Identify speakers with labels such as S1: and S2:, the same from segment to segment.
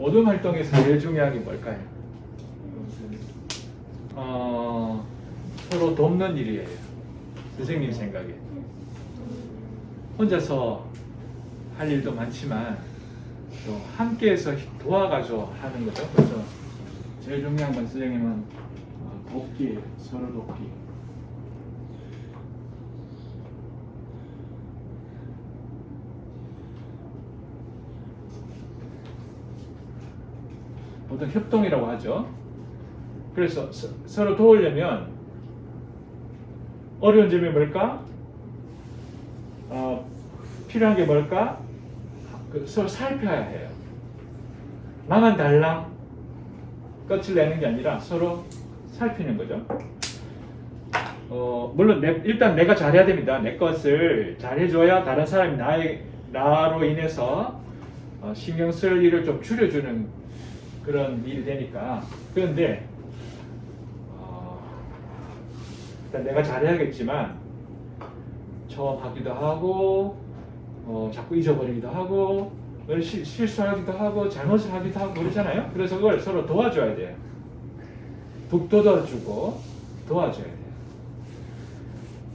S1: 모든 활동에서 제일 중요한 게 뭘까요? 어, 서로 돕는 일이에요. 선생님 생각에. 혼자서 할 일도 많지만 또 함께해서 도와가지고 하는 거죠. 그래서 제일 중요한 건 선생님은 어, 돕기, 서로 돕기. 보통 협동이라고 하죠. 그래서 서, 서로 도우려면 어려운 점이 뭘까? 어, 필요한 게 뭘까? 그 서로 살펴야 해요. 나만 달랑 끝을 내는 게 아니라 서로 살피는 거죠. 어, 물론 내- 일단 내가 잘해야 됩니다. 내 것을 잘해줘야 다른 사람이 나의 나로 인해서 어, 신경 쓸 일을 좀 줄여주는 그런 일이 되니까. 그런데 어, 일단 내가 잘해야겠지만 처음 하기도 하고 어, 자꾸 잊어버리기도 하고 늘 실- 실수하기도 하고 잘못을 하기도 하고 그러잖아요. 그래서 그걸 서로 도와줘야 돼요. 북돋아주고 도와줘야 돼요.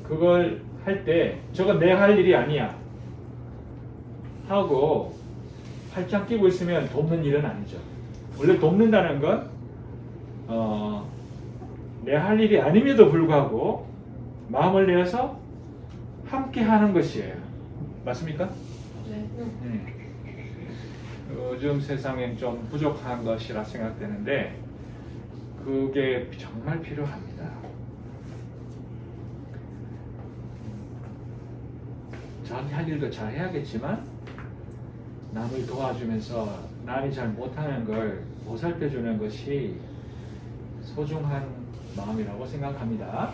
S1: 그걸 할 때 저건 내 할 일이 아니야 하고 팔짱 끼고 있으면 돕는 일은 아니죠. 원래 돕는다는 건 어, 내 할 일이 아님에도 불구하고 마음을 내어서 함께 하는 것이에요. 맞습니까?
S2: 네.
S1: 음. 요즘 세상엔 좀 부족한 것이라 생각되는데 그게 정말 필요합니다. 자기 할 일도 잘 해야겠지만 남을 도와주면서 남이 잘 못하는 걸 보살펴주는 것이 소중한 마음이라고 생각합니다.